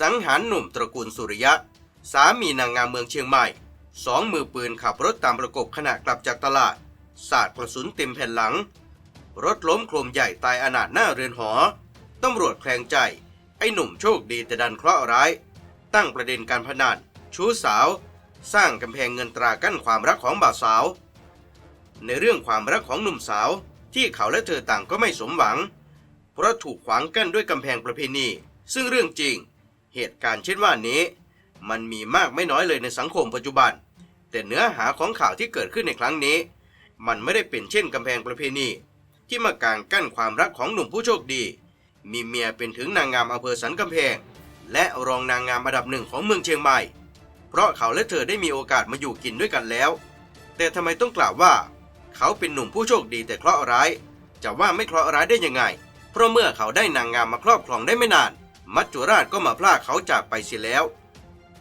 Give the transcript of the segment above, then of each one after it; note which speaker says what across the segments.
Speaker 1: สังหารหนุ่มตระกูลสุริยะ สามีนางงามเมืองเชียงใหม่สองมือปืนขับรถตามประกบขณะกลับจากตลาด สาดกระสุนเต็มแผ่นหลัง รถล้มโครมใหญ่ตายอนาถหน้าเรือนหอ ตำรวจแคลงใจ ไอ้หนุ่มโชคดีแต่ดันเคราะห์ร้าย ตั้งประเด็นการพนันชู้สาว สร้างกำแพงเงินตรากั้นความรักของบ่าวสาว ในเรื่องความรักของหนุ่มสาวที่เขาและเธอต่างก็ไม่สมหวัง เพราะถูกขวางกั้นด้วยกำแพงประเพณี ซึ่งเรื่องจริง เหตุการณ์เช่นว่านี้ มันมีมากไม่น้อยเลยในสังคมปัจจุบัน แต่เนื้อหาของข่าวที่เกิดขึ้นในครั้งนี้ มันไม่ได้เป็นเช่นกำแพงประเพณี ที่มากางกั้นความรักของหนุ่มผู้โชคดี มีเมียเป็นถึงนางงามอำเภอสันกำแพง และรองนางงามอันดับหนึ่งของเมืองเชียงใหม่ เพราะเขาและเธอได้มีโอกาสมาอยู่กินด้วยกันแล้ว แต่ทำไมต้องกล่าวว่า เขาเป็นหนุ่มผู้โชคดีแต่เคราะห์ร้าย จะว่าไม่เคราะห์ร้ายได้ยังไง เพราะเมื่อเขาได้นางงามมาครอบครองได้ไม่นาน มัจจุราชก็มาพลากเขาจากไปเสียแล้ว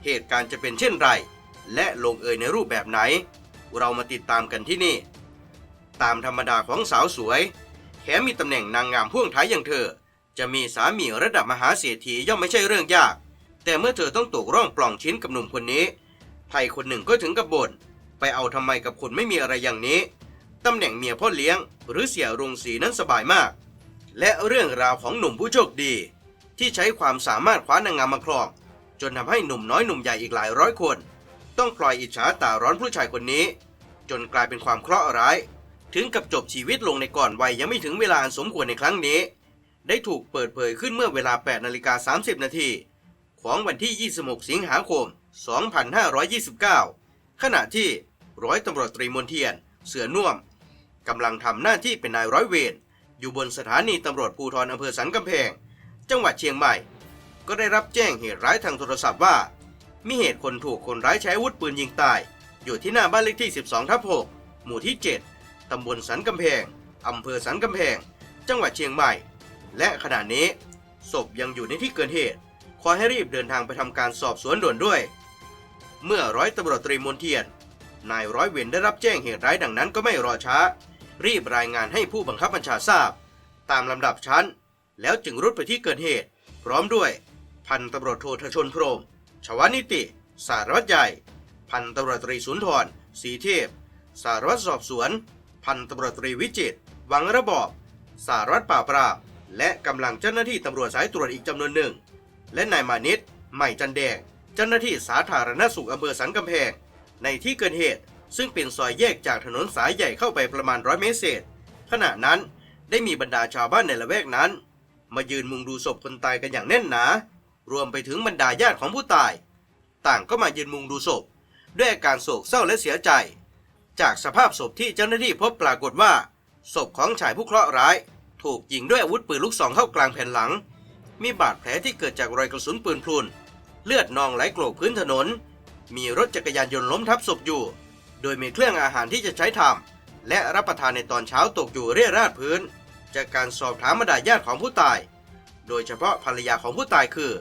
Speaker 1: เหตุการณ์จะเป็นเช่นไร และลงเอยในรูปแบบไหน เรามาติดตามกันที่นี่ ตามธรรมดาของสาวสวยแถมมีตำแหน่งนางงามพ่วงท้ายอย่างเธอ จะมีสามีระดับมหาเศรษฐีย่อมไม่ใช่เรื่องยาก แต่เมื่อเธอต้องตกร่องปล่องชิ้นกับหนุ่มคนนี้ไทยคนหนึ่งก็ถึงกับบ่นไปเอาทำไมกับคนไม่มีอะไรอย่างนี้ตำแหน่งเมียพ่อเลี้ยง หรือเสียรงสีนั้นสบายมาก และเรื่องราวของหนุ่มผู้โชคดี ที่ใช้ความสามารถคว้านางงามมาครองจนทำให้หนุ่มน้อยหนุ่มใหญ่อีกหลายร้อยคน ต้องปล่อยอิจฉาตาร้อนผู้ชายคนนี้ จนกลายเป็นความเคราะห์ร้าย ถึงกับจบชีวิตลงในก่อนวัยยังไม่ถึงเวลาอันสมควรในครั้งนี้ ได้ถูกเปิดเผยขึ้นเมื่อเวลา8นาฬิกา30นาทีของวันที่ 26 สิงหาคม 2529 ขณะที่ร้อยตำรวจตรีมนเทียน เสือน่วมกำลังทำหน้าที่เป็นนายร้อยเวรอยู่บนสถานีตำรวจภูธรอำเภอสันกำแพง จังหวัดเชียงใหม่ ก็ได้รับแจ้งเหตุร้ายทางโทรศัพท์ว่า มีเหตุคนถูกคนร้ายใช้อาวุธปืนยิงตาย อยู่ที่หน้าบ้านเลขที่ 12ทับ6หมู่ที่ 7 ตำบลสันกำแพง อำเภอสันกำแพง จังหวัดเชียงใหม่ และขณะนี้ศพยังอยู่ในที่เกิดเหตุ ขอให้รีบเดินทางไปทำการสอบสวนด่วนด้วย เมื่อร้อยตำรวจตรีมนเทียน นายร้อยเวรได้รับแจ้งเหตุร้ายดังนั้นก็ไม่รอช้า รีบรายงานให้ผู้บังคับบัญชาทราบ ตามลำดับชั้น แล้วจึงรุดไปที่เกิดเหตุ พร้อมด้วย พันตำรวจโททชนพรม ชวานิติ สารวัตรใหญ่ พันตำรวจตรีสุนทรศรีเทพ สารวัตรสอบสวน พันตำรวจตรีวิจิตวังระบอบ สารวัตรป่าปราบ และกำลังเจ้าหน้าที่ตำรวจสายตรวจอีกจำนวนหนึ่ง และนายมานิตใหม่จันแดง เจ้าหน้าที่สาธารณสุขอำเภอสันกำแพง ในที่เกิดเหตุ ซึ่งเป็นซอยแยกจากถนนสายใหญ่เข้าไปประมาณร้อยเมตรเศษขณะนั้นได้มีบรรดาชาวบ้านในละแวกนั้น มายืนมุงดูศพคนตายกันอย่างแน่นหนา รวมไปถึงบรรดาญาติของผู้ตาย ต่างก็มายืนมุงดูศพ ด้วยอาการโศกเศร้าและเสียใจ จากสภาพศพที่เจ้าหน้าที่พบปรากฏว่า ศพของชายผู้เคราะห์ร้าย ถูกยิงด้วยอาวุธปืนลูกซองเข้ากลางแผ่นหลัง มีบาดแผลที่เกิดจากรอยกระสุนปืนพลุน เลือดนองไหลโกรกพื้นถนน มีรถจักรยานยนต์ล้มทับศพอยู่ โดยมีเครื่องอาหารที่จะใช้ทำและรับประทานในตอนเช้าตกอยู่เรี่ยราดพื้น จากการสอบถามบรรดาญาติของผู้ตาย โดยเฉพาะภรรยาของผู้ตายคือ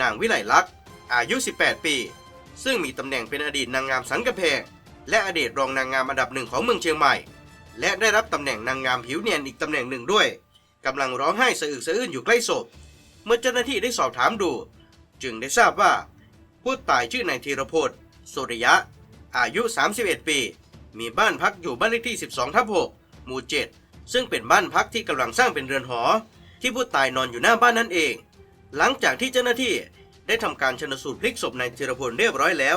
Speaker 1: นางวิไลลักษณ์อายุ 18 ปี ซึ่งมีตำแหน่งเป็นอดีตนางงามสันกำแพงและอดีตรองนางงามอันดับหนึ่งของเมืองเชียงใหม่ และได้รับตำแหน่งนางงามผิวเนียนอีกตำแหน่งหนึ่งด้วยกำลังร้องไห้สะอึกสะอื้นอยู่ใกล้ศพ เมื่อเจ้าหน้าที่ได้สอบถามดู จึงได้ทราบว่าผู้ตายชื่อนายธีรพลสุริยะ อายุ 31 ปี มีบ้านพักอยู่บ้านเลขที่ 12 ทับ 6 หมู่ 7 ซึ่งเป็นบ้านพักที่กำลังสร้างเป็นเรือนหอ ที่ผู้ตายนอนอยู่หน้าบ้านนั่นเอง หลังจากที่เจ้าหน้าที่ได้ทำการชนสูตรพลิกศพนายธีรพลเรียบร้อยแล้ว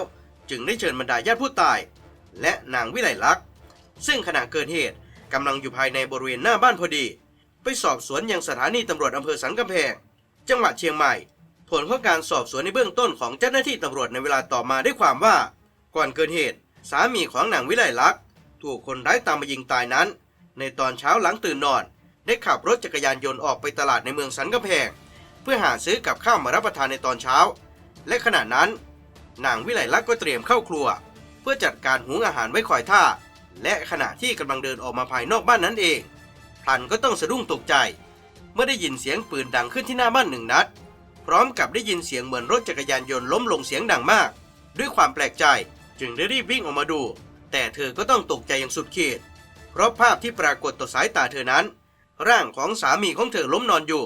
Speaker 1: จึงได้เชิญบรรดาญาติผู้ตาย และนางวิไลลักษณ์ซึ่งขณะเกิดเหตุกำลังอยู่ภายในบริเวณหน้าบ้านพอดี ไปสอบสวนยังสถานีตำรวจอำเภอสันกำแพง จังหวัดเชียงใหม่ ผลของการสอบสวนในเบื้องต้นของเจ้าหน้าที่ตำรวจในเวลาต่อมาได้ความว่า ก่อนเกิดเหตุ สามีของนางวิไลลักษณ์ถูกคนร้ายตามมายิงตายนั้น ในตอนเช้าหลังตื่นนอน ได้ขับรถจักรยานยนต์ออกไปตลาดในเมืองสันกำแพง เพื่อหาซื้อกับข้าวมารับประทานในตอนเช้า และขณะนั้น นางวิไลลักษณ์ก็เตรียมเข้าครัว เพื่อจัดการหุงอาหารไว้คอยท่า และขณะที่กำลังเดินออกมาภายนอกบ้านนั้นเองพลันก็ต้องสะดุ้งตกใจ เมื่อได้ยินเสียงปืนดังขึ้นที่หน้าบ้านหนึ่งนัด พร้อมกับได้ยินเสียงเหมือนรถจักรยานยนต์ล้มลงเสียงดังมาก ด้วยความแปลกใจจึงได้รีบวิ่งออกมาดู แต่เธอก็ต้องตกใจอย่างสุดขีด เพราะภาพที่ปรากฏต่อสายตาเธอนั้น ร่างของสามีของเธอล้มนอนอยู่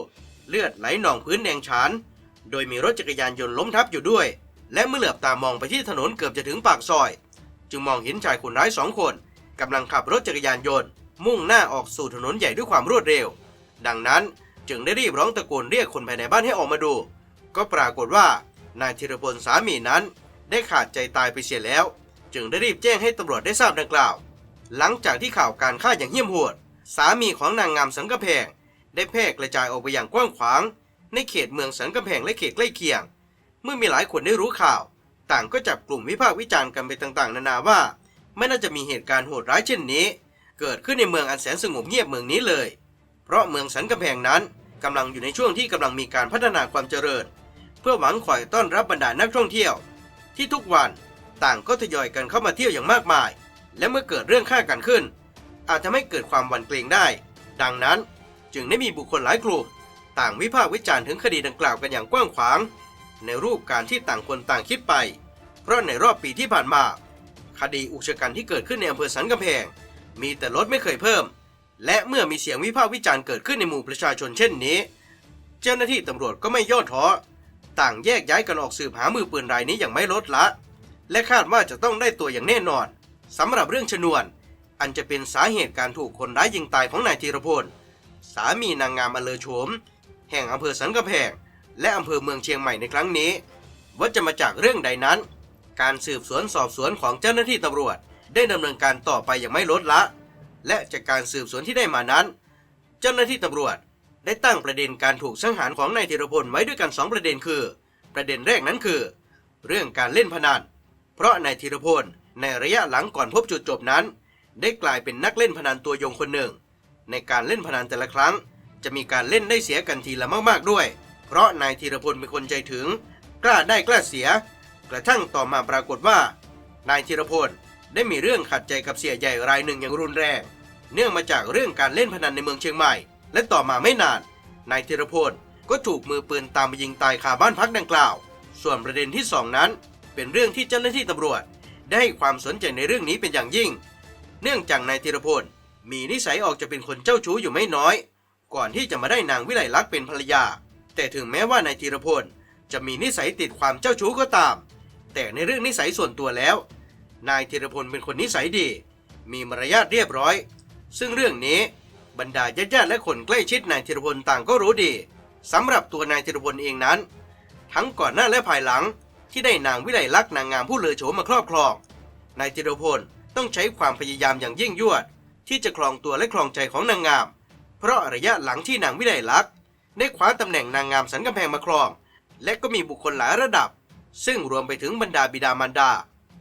Speaker 1: เลือดไหลนองพื้นแดงฉาน โดยมีรถจักรยานยนต์ล้มทับอยู่ด้วย และเมื่อเหลือบตามองไปที่ถนนเกือบจะถึงปากซอย จึงมองเห็นชายคนร้ายสองคนกำลังขับรถจักรยานยนต์ มุ่งหน้าออกสู่ถนนใหญ่ด้วยความรวดเร็ว ดังนั้นจึงได้รีบร้องตะโกนเรียกคนภายในบ้านให้ออกมาดู ก็ปรากฏว่านายธีรพลสามีนั้น ได้ขาดใจตายไปเสียแล้ว จึงได้รีบแจ้งให้ตำรวจได้ทราบดังกล่าว หลังจากที่ข่าวการฆ่าอย่างเหี้ยมโหด สามีของนางงามสังกะแพง ได้แพร่กระจายออกไปอย่างกว้างขวาง ในเขตเมืองสันกำแพงและเขตใกล้เคียง เมื่อมีหลายคนได้รู้ข่าว ต่างก็จับกลุ่มวิพากษ์วิจารณ์กันไปต่างๆ นานาว่า ไม่น่าจะมีเหตุการณ์โหดร้ายเช่นนี้ เกิดขึ้นในเมืองอันแสนสงบเงียบเมืองนี้เลย เพราะเมืองสันกำแพงนั้นกำลังอยู่ในช่วงที่กำลังมีการพัฒนาความเจริญ เพื่อหวังคอยต้อนรับบรรดานักท่องเที่ยว ที่ทุกวันต่างก็ทยอยกันเข้ามาเที่ยวอย่างมากมาย และเมื่อเกิดเรื่องฆ่ากันขึ้น อาจจะไม่เกิดความหวั่นเกรงได้ ดังนั้นจึงได้มีบุคคลหลายกลุ่มต่างวิพากษ์วิจารณ์ถึงคดีดังกล่าวกันอย่างกว้างขวาง ในรูปการที่ต่างคนต่างคิดไป เพราะในรอบปีที่ผ่านมา คดีอุกชะกันที่เกิดขึ้นในอำเภอสันกำแพง มีแต่ลดไม่เคยเพิ่ม และเมื่อมีเสียงวิพากษ์วิจารณ์เกิดขึ้นในหมู่ประชาชนเช่นนี้ เจ้าหน้าที่ตำรวจก็ไม่ย่อท้อต่างแยกย้ายกันออกสืบหามือปืนรายนี้อย่างไม่ลดละ และคาดว่าจะต้องได้ตัวอย่างแน่นอน สำหรับเรื่องชนวน อันจะเป็นสาเหตุการถูกคนร้ายยิงตายของนายธีรพล สามีนางงามอเลอโฉม แห่งอำเภอสันกำแพง และอำเภอเมืองเชียงใหม่ในครั้งนี้ ว่าจะมาจากเรื่องใดนั้น การสืบสวนสอบสวนของเจ้าหน้าที่ตำรวจ ได้ดำเนินการต่อไปอย่างไม่ลดละ และจากการสืบสวนที่ได้มานั้น เจ้าหน้าที่ตำรวจได้ตั้งประเด็นการถูกสังหารของนายธีรพลไว้ด้วยกันสองประเด็นคือ ประเด็นแรกนั้นคือ เรื่องการเล่นพนันเพราะนายธีรพลในระยะหลังก่อนพบจุดจบนั้น ได้กลายเป็นนักเล่นพนันตัวยงคนหนึ่ง ในการเล่นพนันแต่ละครั้ง จะมีการเล่นได้เสียกันทีละมากๆด้วย เพราะนายธีรพลเป็นคนใจถึง กล้าได้กล้าเสีย กระทั่งต่อมาปรากฏว่า นายธีรพลได้มีเรื่องขัดใจกับเสียใหญ่รายหนึ่งอย่างรุนแรง เนื่องมาจากเรื่องการเล่นพนันในเมืองเชียงใหม่ และต่อมาไม่นาน นายธีรพลก็ถูกมือปืนตามมายิงตายคาบ้านพักดังกล่าว ส่วนประเด็นที่สองนั้น เป็นเรื่องที่เจ้าหน้าที่ตำรวจ ได้ให้ความสนใจในเรื่องนี้เป็นอย่างยิ่ง เนื่องจากนายธีรพลมีนิสัยออกจะเป็นคนเจ้าชู้อยู่ไม่น้อย ก่อนที่จะมาได้นางวิไลลักษณ์เป็นภรรยา แต่ถึงแม้ว่านายธีรพลจะมีนิสัยติดความเจ้าชู้ก็ตาม แต่ในเรื่องนิสัยส่วนตัวแล้ว นายธีรพลเป็นคนนิสัยดี มีมารยาทเรียบร้อย ซึ่งเรื่องนี้บรรดาญาติๆและคนใกล้ชิดนายธีรพลต่างก็รู้ดีสำหรับตัวนายธีรพลเองนั้น ทั้งก่อนหน้าและภายหลัง ที่ได้นางวิไลลักษณ์นางงามผู้เลอโฉมมาครอบครอง นายธีรพลต้องใช้ความพยายามอย่างยิ่งยวด ที่จะครองตัวและครองใจของนางงาม เพราะระยะหลังที่นางวิไลลักษณ์ได้คว้าตำแหน่งนางงามสันกำแพงมาครอง และก็มีบุคคลหลายระดับ ซึ่งรวมไปถึงบรรดาบิดามารดา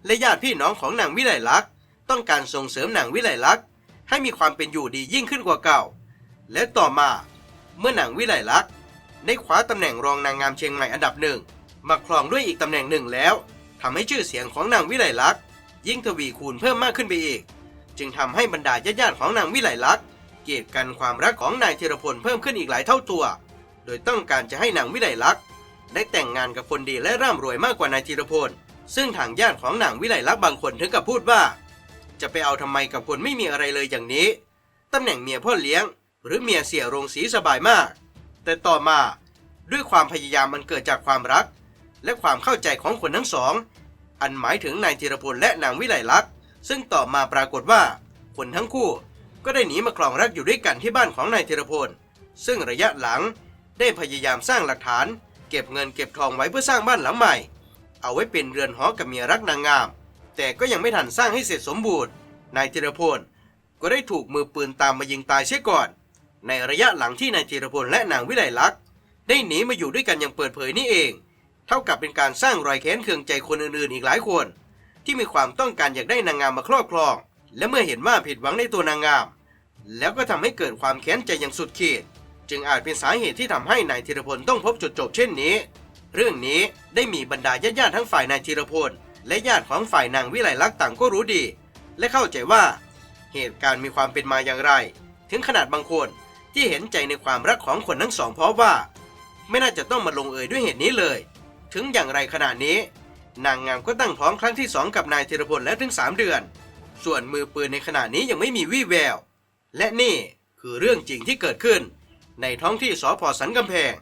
Speaker 1: และญาติพี่น้องของนางวิไลลักษณ์ต้องการส่งเสริมนางวิไลลักษณ์ให้มีความเป็นอยู่ดียิ่งขึ้นกว่าเก่า และต่อมา เมื่อนางวิไลลักษณ์ได้คว้าตำแหน่งรองนางงามเชียงใหม่อันดับหนึ่ง มาครองด้วยอีกตำแหน่งหนึ่งแล้วทำให้ชื่อเสียงของนางวิไลลักษณ์ยิ่งทวีคูณเพิ่มมากขึ้นไปอีก จึงทำให้บรรดาญาติๆของนางวิไลลักษณ์เกลียดกันความรักของนายธีรพลเพิ่มขึ้นอีกหลายเท่าตัว โดยต้องการจะให้นางวิไลลักษณ์ได้แต่งงานกับคนดีและร่ำรวยมากกว่านายธีรพลซึ่งทางญาติของนางวิไลลักษณ์บางคนถึงกับพูดว่า จะไปเอาทำไมกับคนไม่มีอะไรเลยอย่างนี้ตำแหน่งเมียพ่อเลี้ยง หรือเมียเสียโรงสีสบายมาก แต่ต่อมาด้วยความพยายามมันเกิดจากความรัก และความเข้าใจของคนทั้งสอง อันหมายถึงนายธีรพลและนางวิไลลักษณ์ซึ่งต่อมาปรากฏว่า คนทั้งคู่ ก็ได้หนีมาครองรักอยู่ด้วยกันที่บ้านของนายธีรพลซึ่งระยะหลังได้พยายามสร้างหลักฐาน เก็บเงินเก็บทองไว้เพื่อสร้างบ้านหลังใหม่ เอาไว้เป็นเรือนหอกับเมียรักนางงาม แต่ก็ยังไม่ทันสร้างให้เสร็จสมบูรณ์ นายธีรพลก็ได้ถูกมือปืนตามมายิงตายเสียก่อน ในระยะหลังที่นายธีรพลและนางวิไลลักษณ์ได้หนีมาอยู่ด้วยกันอย่างเปิดเผยนี่เอง เท่ากับเป็นการสร้างรอยแค้นเคืองใจคนอื่นๆอีกหลายคน ที่มีความต้องการอยากได้นางงามมาครอบครอง และเมื่อเห็นว่าผิดหวังในตัวนางงาม แล้วก็ทำให้เกิดความแค้นใจอย่างสุดขีด จึงอาจเป็นสาเหตุที่ทำให้นายธีรพลต้องพบจุดจบเช่นนี้ เรื่องนี้ได้มีบรรดาญาติๆทั้งฝ่ายนายธีรพลและญาติของฝ่ายนางวิไลลักษ์ต่างก็รู้ดี และเข้าใจว่า เหตุการณ์มีความเป็นมาอย่างไร ถึงขนาดบางคนที่เห็นใจในความรักของคนทั้งสองเพราะว่า ไม่น่าจะต้องมาลงเอยด้วยเหตุนี้เลย ถึงอย่างไรขนาดนี้ นางงามก็ตั้งท้องครั้งที่สองกับนายธีรพลแล้วถึงสามเดือน ส่วนมือปืนในขณะนี้ยังไม่มีวี่แวว และนี่คือเรื่องจริงที่เกิดขึ้น ในท้องที่สพสันกำแพง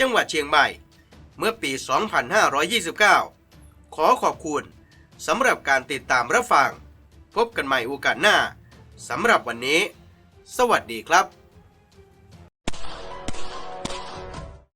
Speaker 1: จังหวัดเชียงใหม่ เมื่อปี 2529 ขอขอบคุณสำหรับการติดตามรับฟัง พบกันใหม่โอกาสหน้าสำหรับวันนี้ สวัสดีครับ